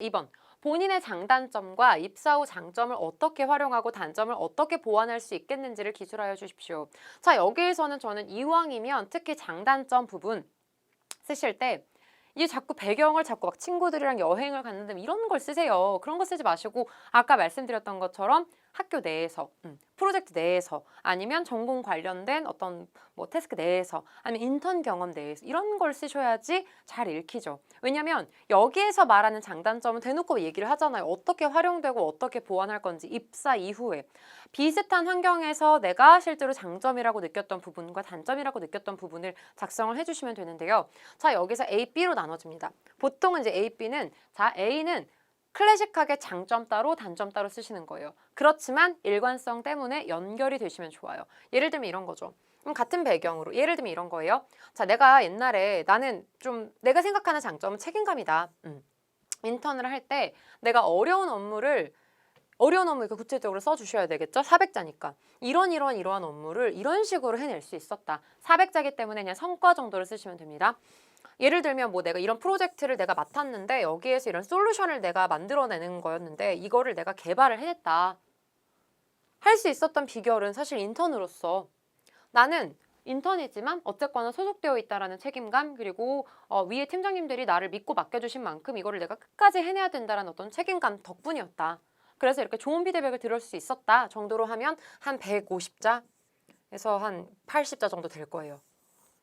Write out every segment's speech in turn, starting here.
2번. 본인의 장단점과 입사 후 장점을 어떻게 활용하고 단점을 어떻게 보완할 수 있겠는지를 기술하여 주십시오. 자, 여기에서는 저는 이왕이면 특히 장단점 부분 쓰실 때 이게 자꾸 배경을 자꾸 막 친구들이랑 여행을 갔는데 이런 걸 쓰세요. 그런 거 쓰지 마시고 아까 말씀드렸던 것처럼 학교 내에서, 음, 프로젝트 내에서 아니면 전공 관련된 어떤 뭐 태스크 내에서 아니면 인턴 경험 내에서 이런 걸 쓰셔야지 잘 읽히죠. 왜냐면 여기에서 말하는 장단점은 대놓고 얘기를 하잖아요. 어떻게 활용되고 어떻게 보완할 건지 입사 이후에 비슷한 환경에서 내가 실제로 장점이라고 느꼈던 부분과 단점이라고 느꼈던 부분을 작성을 해주시면 되는데요. 자 여기서 A, B로 나눠집니다. 보통은 이제 A, B는 자 A는 클래식하게 장점 따로 단점 따로 쓰시는 거예요. 그렇지만 일관성 때문에 연결이 되시면 좋아요. 예를 들면 이런 거죠. 그럼 같은 배경으로 예를 들면 이런 거예요. 자, 내가 옛날에 나는 좀 내가 생각하는 장점은 책임감이다. 음. 인턴을 할 때 내가 어려운 업무를 어려운 업무 이거 구체적으로 써주셔야 되겠죠? 400자니까. 이런 이런 이러한 업무를 이런 식으로 해낼 수 있었다. 400자기 때문에 그냥 성과 정도를 쓰시면 됩니다. 예를 들면 뭐 내가 이런 프로젝트를 내가 맡았는데 여기에서 이런 솔루션을 내가 만들어내는 거였는데 이거를 내가 개발을 해냈다. 할 수 있었던 비결은 사실 인턴으로서 나는 인턴이지만 어쨌거나 소속되어 있다라는 책임감 그리고 어, 위에 팀장님들이 나를 믿고 맡겨주신 만큼 이거를 내가 끝까지 해내야 된다라는 어떤 책임감 덕분이었다. 그래서 이렇게 좋은 피드백을 들을 수 있었다 정도로 하면 한 150자에서 한 80자 정도 될 거예요.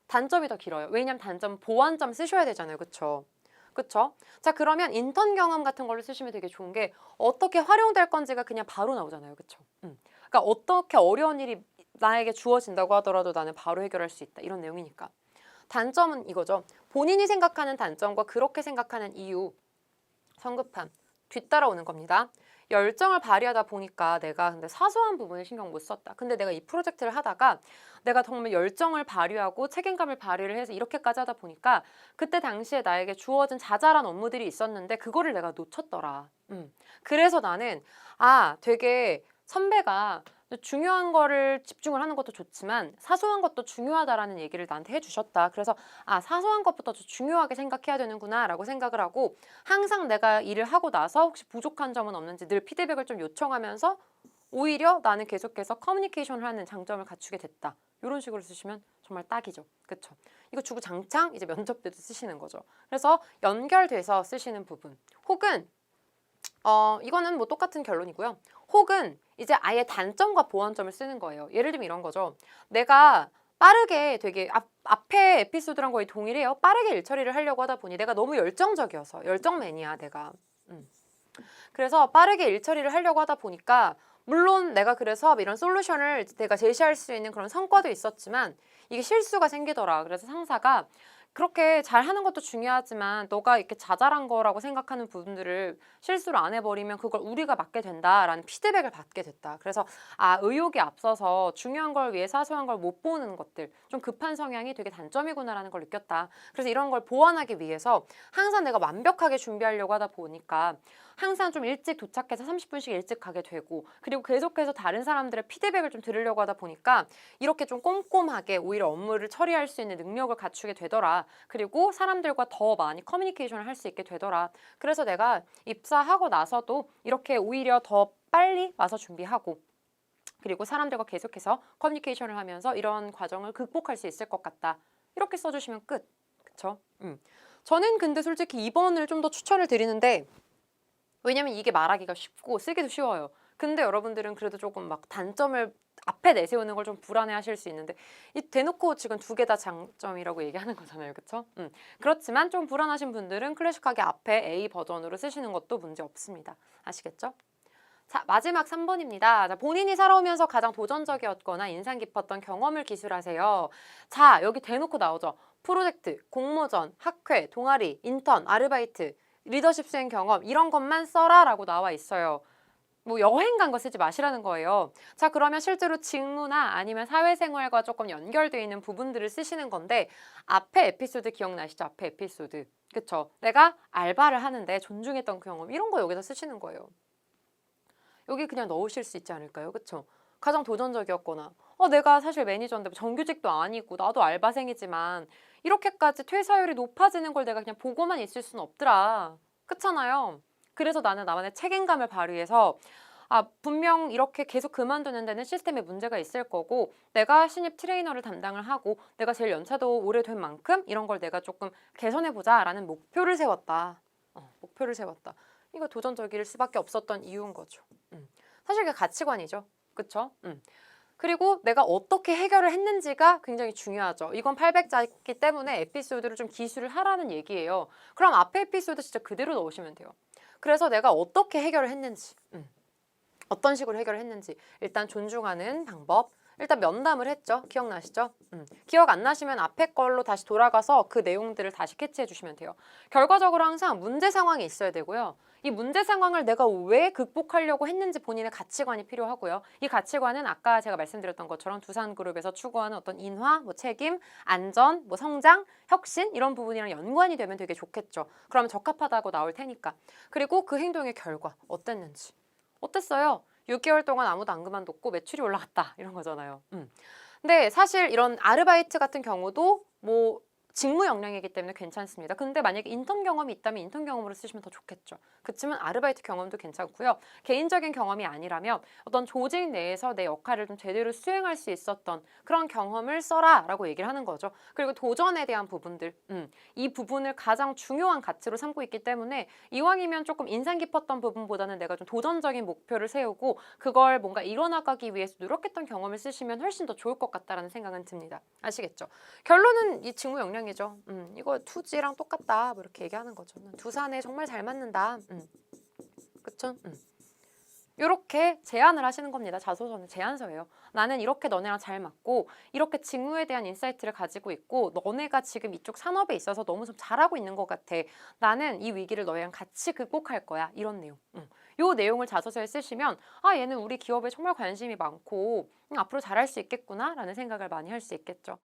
단점이 더 길어요. 왜냐면 단점 보완점 쓰셔야 되잖아요. 그쵸? 그쵸? 자, 그러면 인턴 경험 같은 걸로 쓰시면 되게 좋은 게 어떻게 활용될 건지가 그냥 바로 나오잖아요. 그쵸? 음. 그러니까 어떻게 어려운 일이 나에게 주어진다고 하더라도 나는 바로 해결할 수 있다. 이런 내용이니까. 단점은 이거죠. 본인이 생각하는 단점과 그렇게 생각하는 이유, 성급함, 뒤따라오는 겁니다. 열정을 발휘하다 보니까 내가 근데 사소한 부분에 신경 못 썼다. 근데 내가 이 프로젝트를 하다가 내가 정말 열정을 발휘하고 책임감을 발휘를 해서 이렇게까지 하다 보니까 그때 당시에 나에게 주어진 자잘한 업무들이 있었는데 그거를 내가 놓쳤더라. 음. 그래서 나는 아 되게 선배가 중요한 거를 집중을 하는 것도 좋지만 사소한 것도 중요하다라는 얘기를 나한테 해주셨다. 그래서 아 사소한 것부터 더 중요하게 생각해야 되는구나 라고 생각을 하고 항상 내가 일을 하고 나서 혹시 부족한 점은 없는지 늘 피드백을 좀 요청하면서 오히려 나는 계속해서 커뮤니케이션을 하는 장점을 갖추게 됐다. 이런 식으로 쓰시면 정말 딱이죠. 그쵸? 이거 주구장창 이제 면접 때도 쓰시는 거죠. 그래서 연결돼서 쓰시는 부분. 혹은 어 이거는 뭐 똑같은 결론이고요. 혹은 이제 아예 단점과 보완점을 쓰는 거예요. 예를 들면 이런 거죠. 내가 빠르게 되게 앞, 앞에 에피소드랑 거의 동일해요. 빠르게 일 처리를 하려고 하다 보니 내가 너무 열정적이어서 열정맨이야 내가. 음. 그래서 빠르게 일 처리를 하려고 하다 보니까 물론 내가 그래서 이런 솔루션을 내가 제시할 수 있는 그런 성과도 있었지만 이게 실수가 생기더라. 그래서 상사가 그렇게 잘하는 것도 중요하지만 너가 이렇게 자잘한 거라고 생각하는 부분들을 실수를 안 해버리면 그걸 우리가 맡게 된다라는 피드백을 받게 됐다. 그래서 아 의욕이 앞서서 중요한 걸 위해 사소한 걸 못 보는 것들 좀 급한 성향이 되게 단점이구나라는 걸 느꼈다. 그래서 이런 걸 보완하기 위해서 항상 내가 완벽하게 준비하려고 하다 보니까 항상 좀 일찍 도착해서 30분씩 일찍 가게 되고 그리고 계속해서 다른 사람들의 피드백을 좀 들으려고 하다 보니까 이렇게 좀 꼼꼼하게 오히려 업무를 처리할 수 있는 능력을 갖추게 되더라. 그리고 사람들과 더 많이 커뮤니케이션을 할 수 있게 되더라. 그래서 내가 입사하고 나서도 이렇게 오히려 더 빨리 와서 준비하고 그리고 사람들과 계속해서 커뮤니케이션을 하면서 이런 과정을 극복할 수 있을 것 같다. 이렇게 써주시면 끝. 그쵸? 음. 저는 근데 솔직히 2번을 좀 더 추천을 드리는데 왜냐면 이게 말하기가 쉽고 쓰기도 쉬워요. 근데 여러분들은 그래도 조금 막 단점을 앞에 내세우는 걸 좀 불안해 하실 수 있는데 이 대놓고 지금 두 개 다 장점이라고 얘기하는 거잖아요. 그쵸? 음. 그렇지만 좀 불안하신 분들은 클래식하게 앞에 A 버전으로 쓰시는 것도 문제 없습니다. 아시겠죠? 자, 마지막 3번입니다. 자, 본인이 살아오면서 가장 도전적이었거나 인상 깊었던 경험을 기술하세요. 자, 여기 대놓고 나오죠. 프로젝트, 공모전, 학회, 동아리, 인턴, 아르바이트, 리더십 수행 경험 이런 것만 써라라고 나와 있어요. 뭐 여행 간 거 쓰지 마시라는 거예요. 자, 그러면 실제로 직무나 아니면 사회생활과 조금 연결되어 있는 부분들을 쓰시는 건데 앞에 에피소드 기억나시죠? 앞에 에피소드. 그쵸? 내가 알바를 하는데 존중했던 경험 이런 거 여기서 쓰시는 거예요. 여기 그냥 넣으실 수 있지 않을까요? 그쵸? 가장 도전적이었거나 어 내가 사실 매니저인데 뭐 정규직도 아니고 나도 알바생이지만 이렇게까지 퇴사율이 높아지는 걸 내가 그냥 보고만 있을 수는 없더라. 그렇잖아요. 그래서 나는 나만의 책임감을 발휘해서 아, 분명 이렇게 계속 그만두는 데는 시스템에 문제가 있을 거고 내가 신입 트레이너를 담당을 하고 내가 제일 연차도 오래된 만큼 이런 걸 내가 조금 개선해 보자라는 목표를 세웠다. 어, 목표를 세웠다. 이거 도전적일 수밖에 없었던 이유인 거죠. 음. 사실 그게 가치관이죠. 그쵸? 음. 그리고 내가 어떻게 해결을 했는지가 굉장히 중요하죠. 이건 800자이기 때문에 에피소드를 좀 기술을 하라는 얘기예요. 그럼 앞에 에피소드 진짜 그대로 넣으시면 돼요. 그래서 내가 어떻게 해결을 했는지, 음. 어떤 식으로 해결을 했는지 일단 존중하는 방법. 일단 면담을 했죠. 기억나시죠? 음. 기억 안 나시면 앞에 걸로 다시 돌아가서 그 내용들을 다시 캐치해 주시면 돼요. 결과적으로 항상 문제 상황이 있어야 되고요. 이 문제 상황을 내가 왜 극복하려고 했는지 본인의 가치관이 필요하고요. 이 가치관은 아까 제가 말씀드렸던 것처럼 두산그룹에서 추구하는 어떤 인화, 뭐 책임, 안전, 뭐 성장, 혁신 이런 부분이랑 연관이 되면 되게 좋겠죠. 그러면 적합하다고 나올 테니까. 그리고 그 행동의 결과 어땠는지. 어땠어요? 6개월 동안 아무도 안 그만뒀고 매출이 올라갔다 이런 거잖아요. 음. 근데 사실 이런 아르바이트 같은 경우도 뭐 직무 역량이기 때문에 괜찮습니다. 근데 만약에 인턴 경험이 있다면 인턴 경험으로 쓰시면 더 좋겠죠. 그렇지만 아르바이트 경험도 괜찮고요. 개인적인 경험이 아니라면 어떤 조직 내에서 내 역할을 좀 제대로 수행할 수 있었던 그런 경험을 써라라고 얘기를 하는 거죠. 그리고 도전에 대한 부분들, 음, 이 부분을 가장 중요한 가치로 삼고 있기 때문에 이왕이면 조금 인상 깊었던 부분보다는 내가 좀 도전적인 목표를 세우고 그걸 뭔가 이뤄나가기 위해서 노력했던 경험을 쓰시면 훨씬 더 좋을 것 같다라는 생각은 듭니다. 아시겠죠? 결론은 이 직무 역량 이죠. 음, 이거 투지랑 똑같다. 뭐 이렇게 얘기하는 거죠. 두산에 정말 잘 맞는다. 음. 그쵸? 음. 이렇게 제안을 하시는 겁니다. 자소서는 제안서예요. 나는 이렇게 너네랑 잘 맞고 이렇게 직무에 대한 인사이트를 가지고 있고 너네가 지금 이쪽 산업에 있어서 너무 좀 잘하고 있는 것 같아. 나는 이 위기를 너희랑 같이 극복할 거야. 이런 내용. 음. 요 내용을 자소서에 쓰시면 아 얘는 우리 기업에 정말 관심이 많고 음, 앞으로 잘할 수 있겠구나라는 생각을 많이 할 수 있겠죠.